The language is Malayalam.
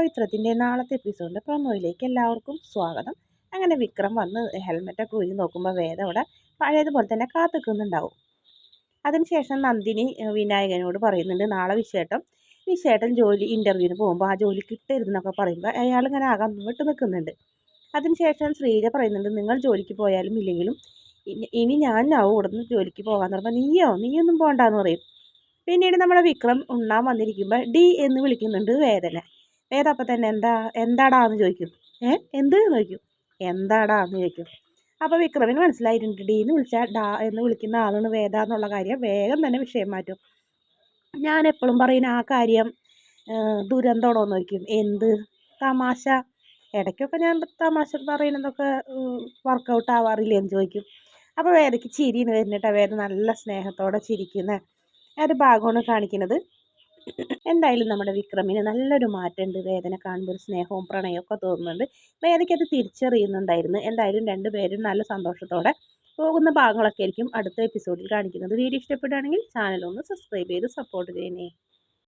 പവിത്രത്തിന്റെ നാളത്തെ എപ്പിസോഡിന്റെ പ്രൊമോയിലേക്ക് എല്ലാവർക്കും സ്വാഗതം. അങ്ങനെ വിക്രം വന്ന് ഹെൽമെറ്റൊക്കെ ഊരി നോക്കുമ്പോൾ വേദ അവിടെ പഴയതുപോലെ തന്നെ കാത്തുക്കുന്നുണ്ടാവും. അതിനുശേഷം നന്ദിനി വിനായകനോട് പറയുന്നുണ്ട് നാളെ വിശേഷം. വിശേഷം ജോലി ഇന്റർവ്യൂവിന് പോകുമ്പോൾ ആ ജോലി കിട്ടരുതെന്നൊക്കെ പറയുമ്പോൾ അയാൾ ഇങ്ങനെ ആകാൻ വിട്ട് നിൽക്കുന്നുണ്ട്. അതിനുശേഷം ശ്രീജ പറയുന്നുണ്ട് നിങ്ങൾ ജോലിക്ക് പോയാലും ഇല്ലെങ്കിലും ഇനി ഞാനാവും ഇവിടുന്ന് ജോലിക്ക് പോകാമെന്ന് പറയുമ്പോൾ നീയോ? നീയൊന്നും പോകണ്ടെന്ന് പറയും. പിന്നീട് നമ്മുടെ വിക്രം ഉണ്ണാൻ വന്നിരിക്കുമ്പോൾ ഡി എന്ന് വിളിക്കുന്നുണ്ട് വേദന. വേദ അപ്പം തന്നെ എന്താ എന്താടാ എന്ന് ചോദിക്കും. ഏ എന്ത് എന്ന് ചോദിക്കും. എന്താടാ എന്ന് ചോദിക്കും. അപ്പോൾ വിക്രമിന് മനസ്സിലായിട്ടുണ്ട് ഡി എന്ന് വിളിച്ചാൽ ഡാ എന്ന് വിളിക്കുന്ന ആളാണ് വേദ എന്നുള്ള കാര്യം വേഗം തന്നെ വിഷയം മാറ്റും. ഞാൻ എപ്പോഴും പറയുന്ന ആ കാര്യം ദുരന്തമാണോ? എന്ന് ചോദിക്കും. എന്ത്? തമാശ? ഇടയ്ക്കൊക്കെ ഞാൻ തമാശ പറയുന്നതൊക്കെ വർക്കൗട്ട് ആവാറില്ല എന്ന് ചോദിക്കും. അപ്പോൾ വേദയ്ക്ക് ചിരിന്ന് വരുന്നിട്ട് വേദ നല്ല സ്നേഹത്തോടെ ചിരിക്കുന്ന. ഒരു ഭാഗമാണ് കാണിക്കുന്നത്. എന്തായാലും നമ്മുടെ വിക്രമിന് നല്ലൊരു മാറ്റമുണ്ട്. വേദന കാണുമ്പോൾ ഒരു സ്നേഹവും പ്രണയവും ഒക്കെ തോന്നുന്നുണ്ട്. വേദയ്ക്ക് അത് തിരിച്ചറിയുന്നുണ്ടായിരുന്നു. എന്തായാലും രണ്ടുപേരും നല്ല സന്തോഷത്തോടെ പോകുന്ന ഭാഗങ്ങളൊക്കെ ആയിരിക്കും അടുത്ത എപ്പിസോഡിൽ കാണിക്കുന്നത്. വീഡിയോ ഇഷ്ടപ്പെടുകയാണെങ്കിൽ ചാനൽ ഒന്ന് സബ്സ്ക്രൈബ് ചെയ്ത് സപ്പോർട്ട് ചെയ്യണേ.